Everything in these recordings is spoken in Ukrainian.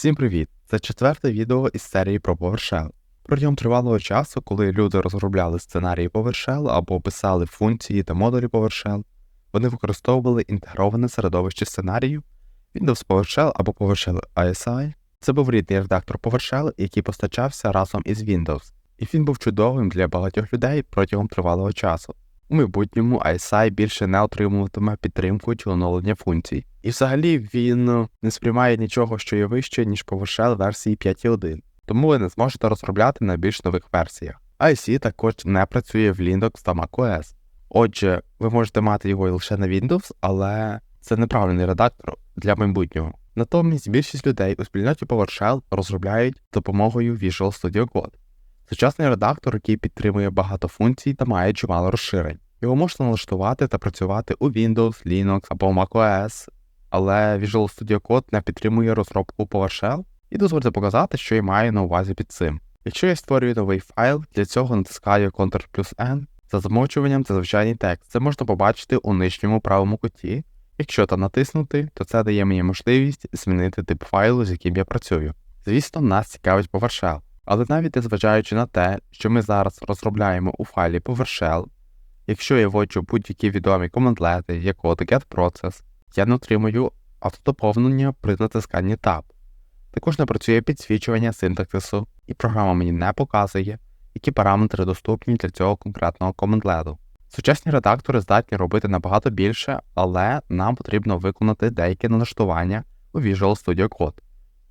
Всім привіт! Це четверте відео із серії про PowerShell. Протягом тривалого часу, коли люди розробляли сценарії PowerShell або писали функції та модулі PowerShell, вони використовували інтегроване середовище сценарію Windows PowerShell або PowerShell ISI. Це був рідний редактор PowerShell, який постачався разом із Windows, і він був чудовим для багатьох людей протягом тривалого часу. У майбутньому ISI більше не отримуватиме підтримку чи оновлення функцій. І взагалі він не сприймає нічого, що є вище, ніж PowerShell версії 5.1, тому ви не зможете розробляти на більш нових версіях. IC також не працює в Linux та macOS. Отже, ви можете мати його лише на Windows, але це неправильний редактор для майбутнього. Натомість більшість людей у спільноті PowerShell розробляють допомогою Visual Studio Code. Сучасний редактор, який підтримує багато функцій та має чимало розширень. Його можна налаштувати та працювати у Windows, Linux або macOS, але Visual Studio Code не підтримує розробку PowerShell і дозвольте показати, що я маю на увазі під цим. Якщо я створюю новий файл, для цього натискаю Ctrl плюс N. За замовчуванням це звичайний текст. Це можна побачити у нижньому правому куті. Якщо там натиснути, то це дає мені можливість змінити тип файлу, з яким я працюю. Звісно, нас цікавить PowerShell. Але навіть незважаючи на те, що ми зараз розробляємо у файлі PowerShell, якщо я вводжу будь-які відомі командлети, як от getProcess, я не отримую автодоповнення при натисканні Tab. Також не працює підсвічування синтаксису, і програма мені не показує, які параметри доступні для цього конкретного командлету. Сучасні редактори здатні робити набагато більше, але нам потрібно виконати деякі налаштування у Visual Studio Code,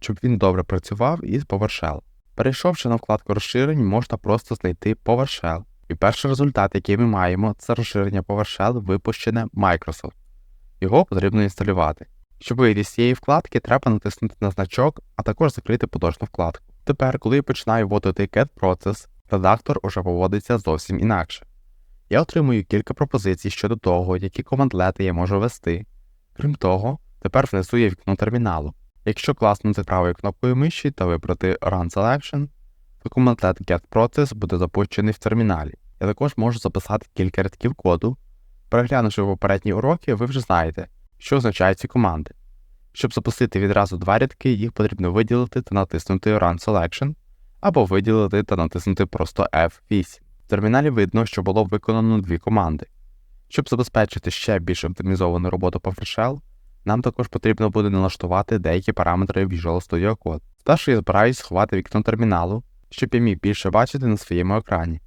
щоб він добре працював із PowerShell. Перейшовши на вкладку розширень, можна просто знайти PowerShell. І перший результат, який ми маємо, це розширення PowerShell, випущене Microsoft. Його потрібно інсталювати. Щоб вийти з цієї вкладки, треба натиснути на значок, а також закрити поточну вкладку. Тепер, коли я починаю вводити get-процес, редактор уже поводиться зовсім інакше. Я отримую кілька пропозицій щодо того, які командлети я можу ввести. Крім того, тепер внесу я вікно терміналу. Якщо класнути правою кнопкою миші та вибрати Run Selection, то командлет getProcess буде запущений в терміналі. Я також можу записати кілька рядків коду. Переглянувши попередні уроки, ви вже знаєте, що означають ці команди. Щоб запустити відразу два рядки, їх потрібно виділити та натиснути Run Selection, або виділити та натиснути просто F8. В терміналі видно, що було виконано дві команди. Щоб забезпечити ще більш оптимізовану роботу PowerShell, нам також потрібно буде налаштувати деякі параметри Visual Studio Code. Спершу я збираюсь сховати вікно терміналу, щоб я міг більше бачити на своєму екрані.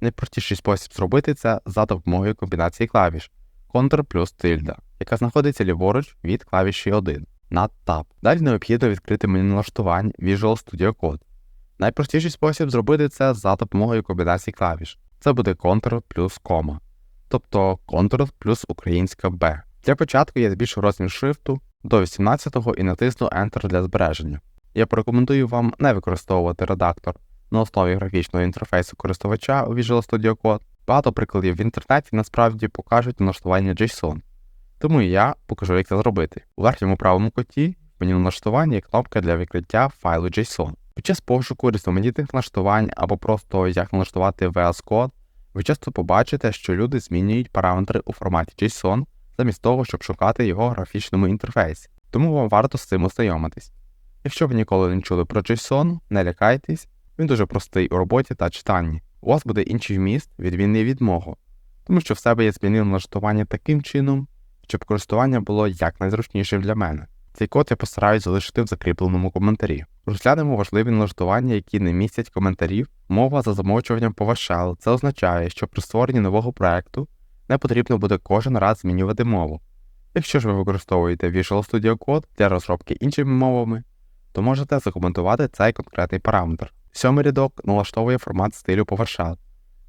Найпростіший спосіб зробити це за допомогою комбінації клавіш Ctrl плюс тильда, яка знаходиться ліворуч від клавіші 1 над Tab. Далі необхідно відкрити меню налаштувань Visual Studio Code. Найпростіший спосіб зробити це за допомогою комбінації клавіш. Це буде Ctrl плюс кома, тобто Ctrl плюс українська B. Для початку я збільшу розмір шрифту до 18 і натисну Enter для збереження. Я порекомендую вам не використовувати редактор на основі графічного інтерфейсу користувача у Visual Studio Code. Багато прикладів в інтернеті насправді покажуть налаштування JSON. Тому я покажу, як це зробити. У верхньому правому куті в меню налаштування є кнопка для відкриття файлу JSON. Під час пошуку різноманітних налаштувань або просто як налаштувати VS Code, ви часто побачите, що люди змінюють параметри у форматі JSON замість того, щоб шукати його в графічному інтерфейсі. Тому вам варто з цим ознайомитись. Якщо ви ніколи не чули про JSON, не лякайтесь, він дуже простий у роботі та читанні. У вас буде інший вміст, відмінний від мого, тому що в себе я змінив налаштування таким чином, щоб користування було якнайзручнішим для мене. Цей код я постараюсь залишити в закріпленому коментарі. Розглянемо важливі налаштування, які не містять коментарів. Мова за замовчуванням PowerShell. Це означає, що при створенні нового проекту не потрібно буде кожен раз змінювати мову. Якщо ж ви використовуєте Visual Studio Code для розробки іншими мовами, то можете закоментувати цей конкретний параметр. Сьомий рядок налаштовує формат стилю PowerShell.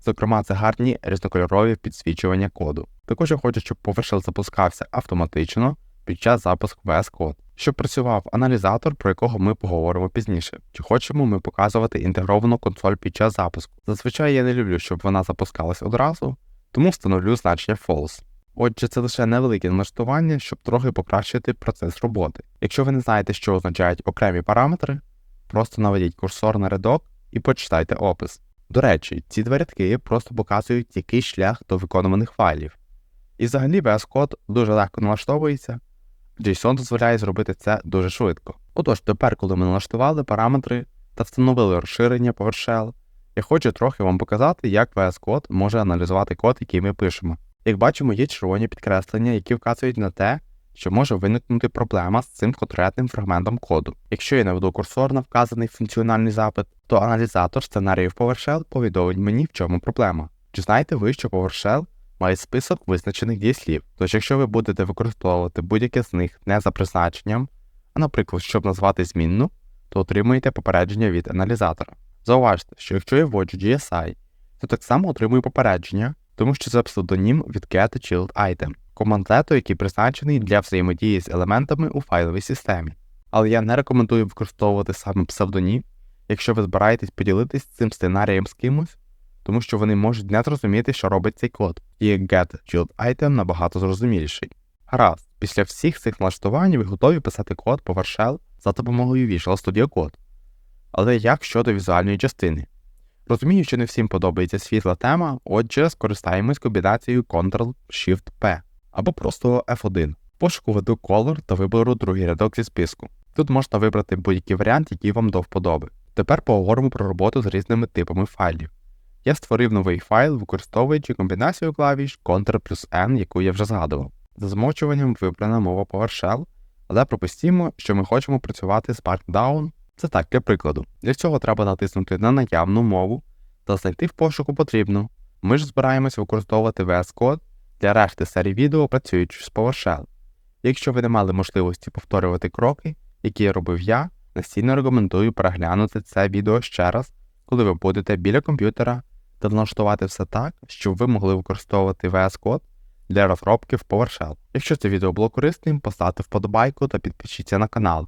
Зокрема, це гарні різнокольорові підсвічування коду. Також я хочу, щоб PowerShell запускався автоматично під час запуску VS Code, щоб працював аналізатор, про якого ми поговоримо пізніше, чи хочемо ми показувати інтегровану консоль під час запуску. Зазвичай я не люблю, щоб вона запускалась одразу, тому встановлю значення false. Отже, це лише невелике налаштування, щоб трохи покращити процес роботи. Якщо ви не знаєте, що означають окремі параметри, просто наведіть курсор на рядок і почитайте опис. До речі, ці два рядки просто показують який шлях до виконуваних файлів. І взагалі VS Code дуже легко налаштовується, JSON дозволяє зробити це дуже швидко. Отож, тепер, коли ми налаштували параметри та встановили розширення PowerShell, я хочу трохи вам показати, як VS Code може аналізувати код, який ми пишемо. Як бачимо, є червоні підкреслення, які вказують на те, що може виникнути проблема з цим конкретним фрагментом коду. Якщо я наведу курсор на вказаний функціональний запит, то аналізатор сценаріїв PowerShell повідомить мені, в чому проблема. Чи знаєте ви, що PowerShell має список визначених дієслів? Тож, якщо ви будете використовувати будь-яке з них не за призначенням, а наприклад, щоб назвати змінну, то отримуєте попередження від аналізатора. Зауважте, що якщо я вводжу GSI, то так само отримую попередження, тому що це псевдонім від getChildItem, командету, який призначений для взаємодії з елементами у файловій системі. Але я не рекомендую використовувати саме псевдонім, якщо ви збираєтесь поділитись цим сценарієм з кимось, тому що вони можуть не зрозуміти, що робить цей код, і getChildItem набагато зрозуміліший. Гаразд, після всіх цих налаштувань ви готові писати код PowerShell за допомогою Visual Studio Code. Але як щодо візуальної частини? Розумію, що не всім подобається світла тема, отже, скористаємось комбінацією Ctrl-Shift-P або просто F1. Пошуку веду Color та виберу другий рядок зі списку. Тут можна вибрати будь-який варіант, який вам до вподоби. Тепер поговоримо про роботу з різними типами файлів. Я створив новий файл, використовуючи комбінацію клавіш Ctrl плюс N, яку я вже згадував. За змочуванням вибрана мова PowerShell, але пропустімо, що ми хочемо працювати з Markdown. Це так, для прикладу. Для цього треба натиснути на наявну мову та знайти в пошуку потрібну. Ми ж збираємось використовувати VS Code для решти серій відео, працюючи з PowerShell. Якщо ви не мали можливості повторювати кроки, які я робив я, настійно рекомендую переглянути це відео ще раз, коли ви будете біля комп'ютера та налаштувати все так, щоб ви могли використовувати VS Code для розробки в PowerShell. Якщо це відео було корисним, поставте вподобайку та підпишіться на канал.